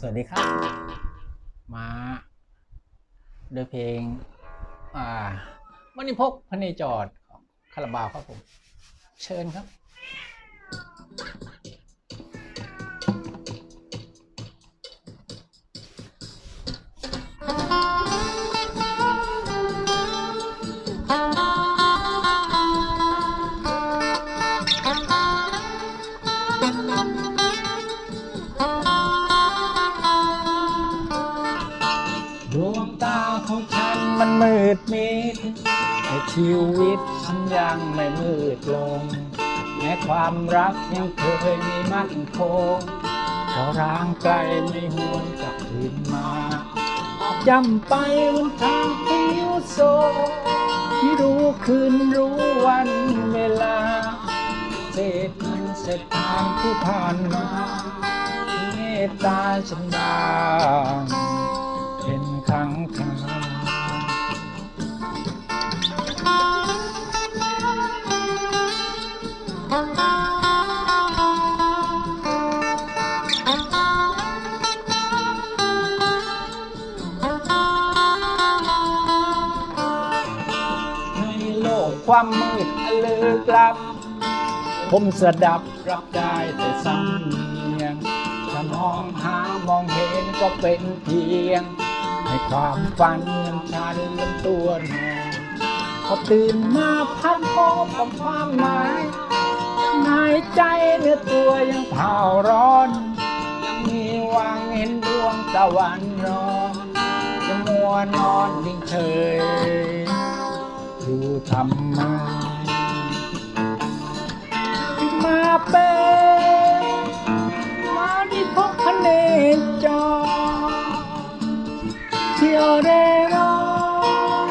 สวัสดีครับ มาด้วยเพลง อ่ามณิพกพระเนจรของคาราบาวครับผม เชิญครับ มืดมิดแต่ชีวิตฉันยังไม่มืดลง แม้ความรักยังเคยมีมั่นคงก็ร่างไกลไม่หวนกลับคืนมาจำไปวันทางที่ยุโสที่รู้คืนรู้วันเวลา เศษเงินเศษทางที่ผ่านมาเมตตาฉันบ้าง ความมืดอันลึกลับ ผมสะดับรับได้แต่สำเนียงจะมองหามองเห็นก็เป็นเพียง ให้ความฝันยังชันลำตัวนอนพอตื่นมาพันพบกับความหมายในใจเนื้อตัวยังเผาร้อนยังมีหวังเห็นดวงตะวันรอนจะมัวนอนนิ่งเฉย ดูทำไมมาเป็นมาดิพกพระเนจรเที่ยวเร่ร่อน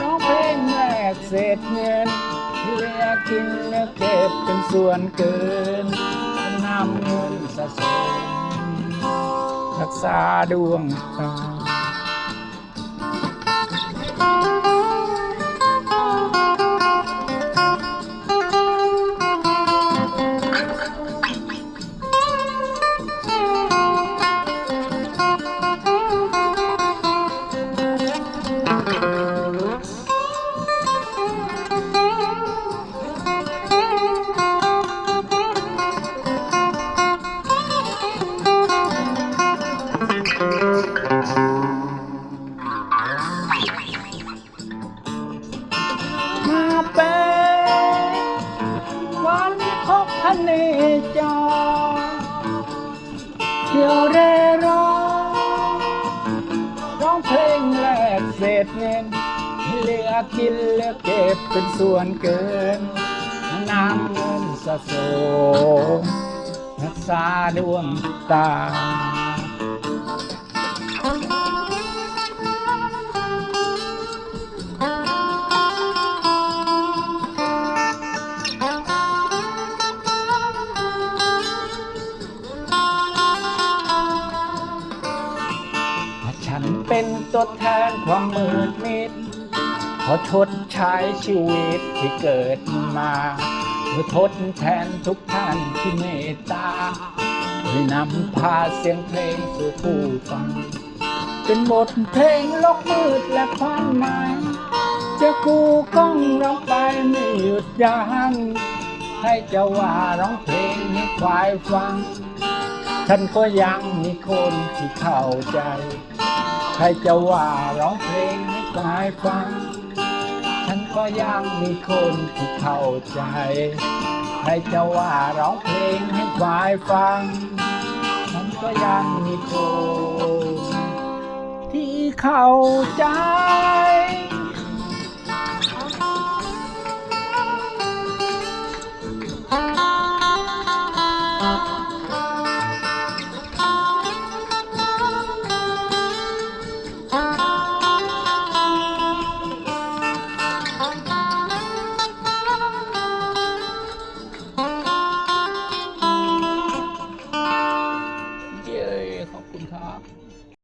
ร้องเพลงแลกเศษเงินเหลือกินเหลือเก็บเป็นส่วนเกินนำเงินสะสมรักษาดวงตา ที่ยวเร่ร้องร้องเพลงแลกเศษเงินเหลือกินเหลือเก็บเป็นส่วนเกินน้ำเงินสะสมรักษาดวงตา เป็นตัวแทนความมืดมิด ขอชดใช้ชีวิตที่เกิดมาเพื่อทดแทนทุกท่านที่เมตตาด้วยนำพาเสียงเพลงสู่ผู้ฟัง เป็นบทเพลงลกมืดและความหมาย จะกูก้องร้องไปไม่หยุดยั้งให้จะว่าร้องเพลงให้ควายฟัง ฉันก็ยังมีคนที่เข้าใจ ใครจะว่าร้องเพลงให้ตายฟัง ฉันก็ยังมีคนที่เข้าใจ ใครจะว่าร้องเพลงให้ควายฟัง ฉันก็ยังมีคนที่เข้าใจ